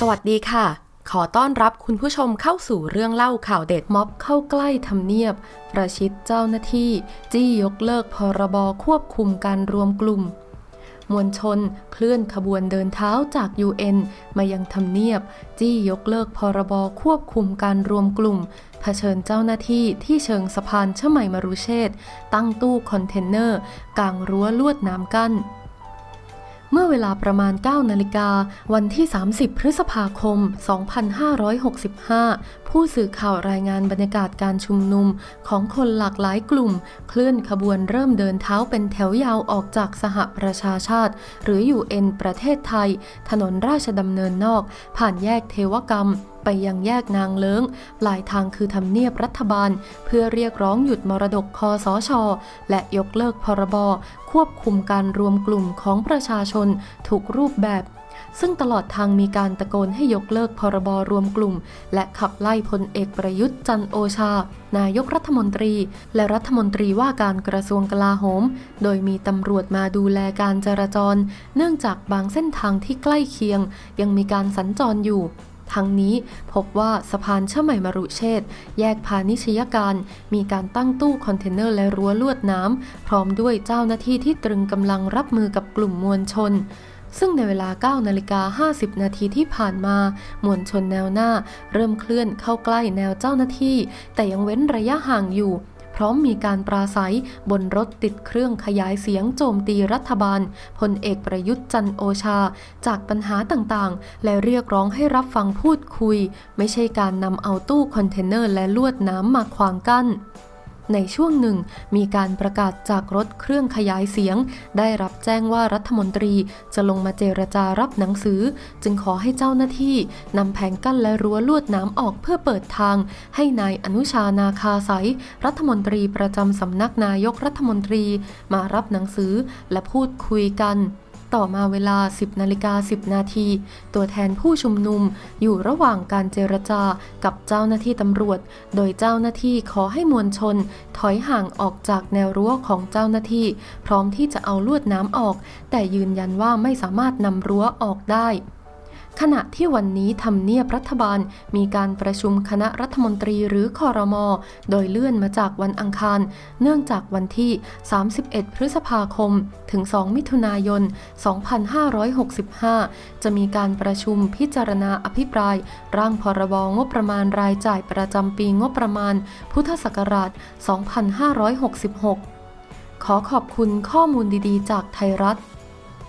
สวัสดีค่ะ ขอต้อนรับคุณผู้ชมเข้าสู่เรื่องเล่าข่าวเด็ดม็อบเข้าใกล้ทำเนียบ ประชิดเจ้าหน้าที่ จี้ยกเลิกพรบควบคุมการรวมกลุ่ม มวลชนเคลื่อนขบวนเดินเท้าจาก UN มายังทำเนียบ จี้ยกเลิกพรบควบคุมการรวมกลุ่มเผชิญเจ้าหน้าที่ที่เชิงสะพานชมัยมรุเชษฐ์ตั้งตู้คอนเทนเนอร์กลางรั้วลวดน้ำกั้น เมื่อเวลาประมาณ 9 นาฬิกา วันที่ 30 พฤษภาคม 2565 ผู้สื่อข่าวรายงานบรรยากาศการชุมนุมของคนหลากหลายกลุ่ม เคลื่อนขบวนเริ่มเดินเท้าเป็นแถวยาวออกจากสหประชาชาติ หรือ UN ประเทศไทย ถนนราชดำเนินนอก ผ่านแยกเทวกรรม ไปยังแยกนางเลิ้งปลายทางคือทำเนียบรัฐบาล เพื่อเรียกร้องหยุดมรดกคอสช และยกเลิกพรบควบคุมการรวมกลุ่มของประชาชนทุกรูปแบบ ซึ่งตลอดทางมีการตะโกนให้ยกเลิกพรบรวมกลุ่ม และขับไล่พลเอกประยุทธ์จันโอชา นายกรัฐมนตรี และรัฐมนตรีว่าการกระทรวงกลาโหม โดยมีตำรวจมาดูแลการจราจร เนื่องจากบางเส้นทางที่ใกล้เคียง ยังมีการสัญจรอยู่ ทั้งนี้พบว่าสะพานเชื่อมใหม่มรุเชษฐ์แยกพาณิชยการ มีการตั้งตู้คอนเทนเนอร์และรั้วลวดน้ำ พร้อมด้วยเจ้าหน้าที่ที่ตรึงกำลังรับมือกับกลุ่มมวลชน ซึ่งในเวลา 9 นาฬิกา 50 นาทีที่ผ่านมา มวลชนแนวหน้า เริ่มเคลื่อนเข้าใกล้แนวเจ้าหน้าที่ แต่ยังเว้นระยะห่างอยู่ พร้อมมีการปราศัยบนรถติดเครื่องขยายเสียงโจมตีรัฐบาลพลเอกประยุทธ์จันโอชา จากปัญหาต่างๆ และเรียกร้องให้รับฟังพูดคุย ไม่ใช่การนำเอาตู้คอนเทนเนอร์และลวดน้ำมาขวางกั้น ในช่วงหนึ่ง มีการประกาศจากรถเครื่องขยายเสียง ได้รับแจ้งว่ารัฐมนตรีจะลงมาเจรจารับหนังสือ จึงขอให้เจ้าหน้าที่นำแผงกั้นและรั้วลวดน้ำออกเพื่อเปิดทาง ให้นายอนุชานาคาสายรัฐมนตรีประจำสำนักนายกรัฐมนตรีมารับหนังสือและพูดคุยกัน ต่อมาเวลา 10นาฬิกา10 นาที ตัวแทนผู้ชุมนุมอยู่ระหว่างการเจรจากับเจ้าหน้าที่ตำรวจ โดยเจ้าหน้าที่ขอให้มวลชน ถอยห่างออกจากแนวรั้วของเจ้าหน้าที่ พร้อมที่จะเอาลวดน้ำออก แต่ยืนยันว่าไม่สามารถนำรั้วออกได้ ขณะที่วันนี้ทำเนียบรัฐบาลมีการประชุมคณะรัฐมนตรีหรือคอรมอโดยเลื่อนมาจากวันอังคาร เนื่องจากวันที่ 31 พฤษภาคม ถึง 2 มิถุนายน 2565 จะมีการประชุมพิจารณาอภิปราย ร่างพรบงบประมาณรายจ่ายประจำปีงบประมาณ พุทธศักราช 2566 ขอขอบคุณข้อมูลดีๆ จากไทยรัฐ